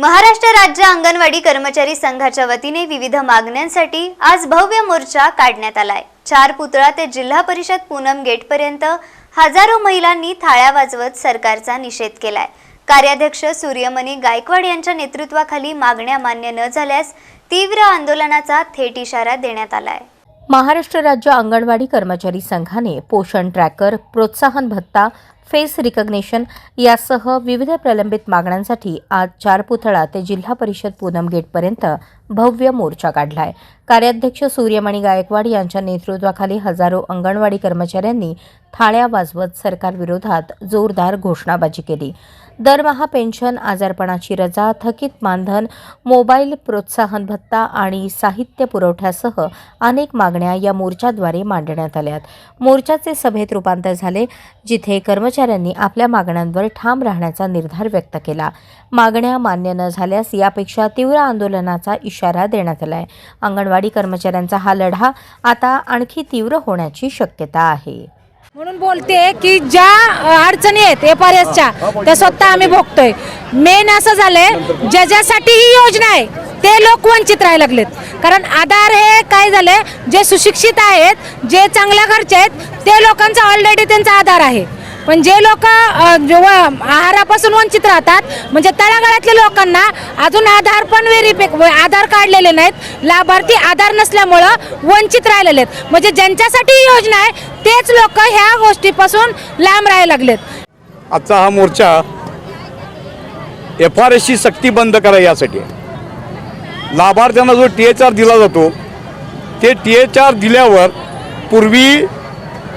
महाराष्ट्र राज्य अंगणवाडी कर्मचारी संघाच्या वतीने विविध मागण्यांसाठी आज भव्य मोर्चा काढण्यात आलाय. चार पुतळा ते जिल्हा परिषद पूनम गेटपर्यंत हजारो महिलांनी थाळ्या वाजवत सरकारचा निषेध केलाय. कार्याध्यक्ष सूर्यमणी गायकवाड यांच्या नेतृत्वाखाली मागण्या मान्य न झाल्यास तीव्र आंदोलनाचा थेट इशारा देण्यात आलाय. महाराष्ट्र राज्य अंगणवाडी कर्मचारी संघाने पोषण ट्रॅकर प्रोत्साहन भत्ता फेस रिकग्नेशन यासह विविध प्रलंबित मागण्यांसाठी आज चार पुतळा ते जिल्हा परिषद पूनम गेटपर्यंत भव्य मोर्चा काढलाय. कार्याध्यक्ष सूर्यमणी गायकवाड यांच्या नेतृत्वाखाली हजारो अंगणवाडी कर्मचाऱ्यांनी थाळ्या वाजवत सरकारविरोधात जोरदार घोषणाबाजी केली. दरमहा पेन्शन आजारपणाची रजा थकीत मानधन मोबाईल प्रोत्साहन भत्ता आणि साहित्य पुरवठ्यासह अनेक मागण्या या मोर्चाद्वारे मांडण्यात आल्यात. मोर्चाचे सभेत रूपांतर झाले जिथे कर्मचाऱ्यांनी आपल्या मागण्यांवर ठाम राहण्याचा निर्धार व्यक्त केला. मागण्या मान्य न झाल्यास यापेक्षा तीव्र आंदोलनाचा इशारा देण्यात आलाय. अंगणवाडी कर्मचाऱ्यांचा हा लढा आता आणखी तीव्र होण्याची शक्यता आहे. म्हणून बोलते की ज्या अडचणी आहेत एफ आर एसच्या त्या स्वतः आम्ही भोगतोय. मेन असं झालंय ज्याच्यासाठी ही योजना आहे ते लोक वंचित राहायला लागलेत. कारण आधार हे काय झालंय जे सुशिक्षित आहेत जे चांगल्या घरचे आहेत ते लोकांचा ऑलरेडी त्यांचा आधार आहे. पण जे लोक जेव्हा आहारापासून वंचित राहतात म्हणजे तळागाळातल्या लोकांना अजून आधार पण व्हेरिफिक आधार काढलेले नाहीत. लाभार्थी आधार नसल्यामुळं वंचित राहिलेले आहेत. म्हणजे ज्यांच्यासाठी योजना आहे तेच लोक ह्या गोष्टीपासून लांब राहायला लागलेत. आजचा हा मोर्चा एफ आर एसची सक्ती बंद करा यासाठी. लाभार्थ्यांना जो टी एच आर दिला जातो ते टी एच आर दिल्यावर पूर्वी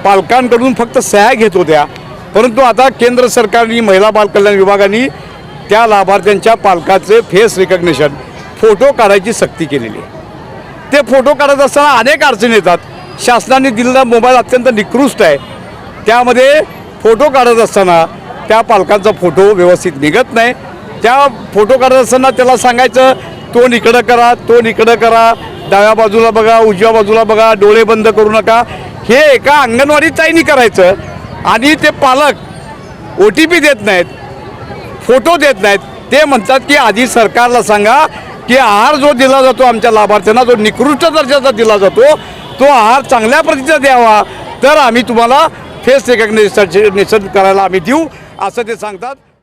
पालकांकडून फक्त सह्या घेत होत्या. परंतु आता केंद्र सरकारने महिला बालकल्याण विभागाने त्या लाभार्थ्यांच्या पालकाचे फेस रिकग्नेशन फोटो काढायची सक्ती केलेली आहे. ते फोटो काढत असताना अनेक अडचणी येतात. शासनाने दिलेला मोबाईल अत्यंत निकृष्ट आहे. त्यामध्ये फोटो काढत असताना त्या पालकांचा फोटो व्यवस्थित निघत नाही. त्या फोटो काढत असताना त्याला सांगायचं तो इकडं करा तो इकडं करा डाव्या बाजूला बघा उजव्या बाजूला बघा डोळे बंद करू नका. हे एका अंगणवाडी ताईनी करायचं. आणि ते पालक ओ टी पी देत नाहीत फोटो देत नाहीत. ते म्हणतात की आधी सरकारला सांगा की आहार जो दिला जातो आमच्या लाभार्थ्यांना जो निकृष्ट दर्जाचा दिला जातो तो आहार चांगल्या प्रतीचा द्यावा. तर आम्ही तुम्हाला फेस रेकग्नेशन करायला आम्ही देऊ असं ते सांगतात.